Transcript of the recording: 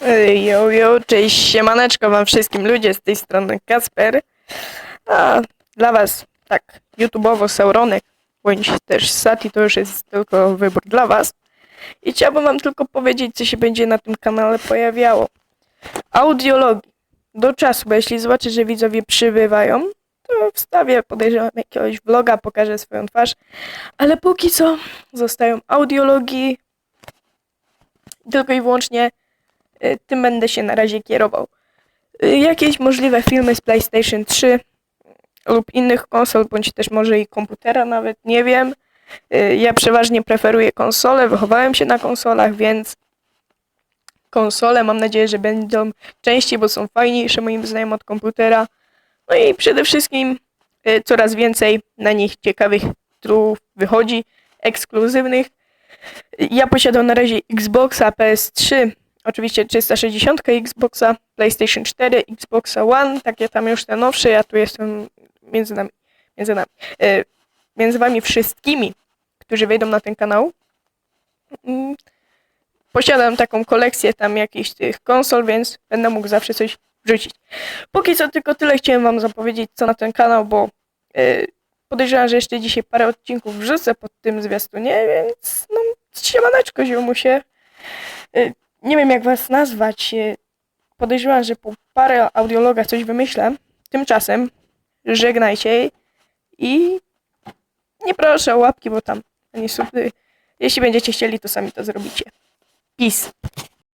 Ej, Yo, yo, cześć, siemaneczko wam wszystkim ludzie, z tej strony Kasper. A dla was, tak, YouTubeowo Sauronek, bądź też Sati, to już jest tylko wybór dla was. I chciałbym wam tylko powiedzieć, co się będzie na tym kanale pojawiało. Audiologii. Do czasu, bo jeśli zobaczę, że widzowie przybywają, to wstawię, podejrzewam, jakiegoś vloga, pokażę swoją twarz. Ale póki co zostają audiologii, tylko i wyłącznie tym będę się na razie kierował. Y, Jakieś możliwe filmy z PlayStation 3 lub innych konsol, bądź też może i komputera nawet, nie wiem. Y, Ja przeważnie preferuję konsole, wychowałem się na konsolach, więc konsole mam nadzieję, że będą częściej, bo są fajniejsze moim zdaniem od komputera. No i przede wszystkim y, coraz więcej na nich ciekawych tytułów wychodzi, ekskluzywnych. Ja posiadam na razie Xboxa, PS3, oczywiście 360 Xboxa, PlayStation 4, Xboxa One, takie tam już te nowsze, ja tu jestem między nami, między nami, e, między wami wszystkimi, którzy wejdą na ten kanał. Mm, Posiadam taką kolekcję tam jakichś tych konsol, więc będę mógł zawsze coś wrzucić. Póki co tylko tyle chciałem wam zapowiedzieć, co na ten kanał, bo e, podejrzewam, że jeszcze dzisiaj parę odcinków wrzucę pod tym zwiastunie, więc no, siemaneczko ziomusie. Y, Nie wiem, jak was nazwać. y, Podejrzewam, że po parę audiologach coś wymyślę. Tymczasem żegnajcie i nie proszę o łapki, bo tam ani suby. Jeśli będziecie chcieli, to sami to zrobicie. Peace.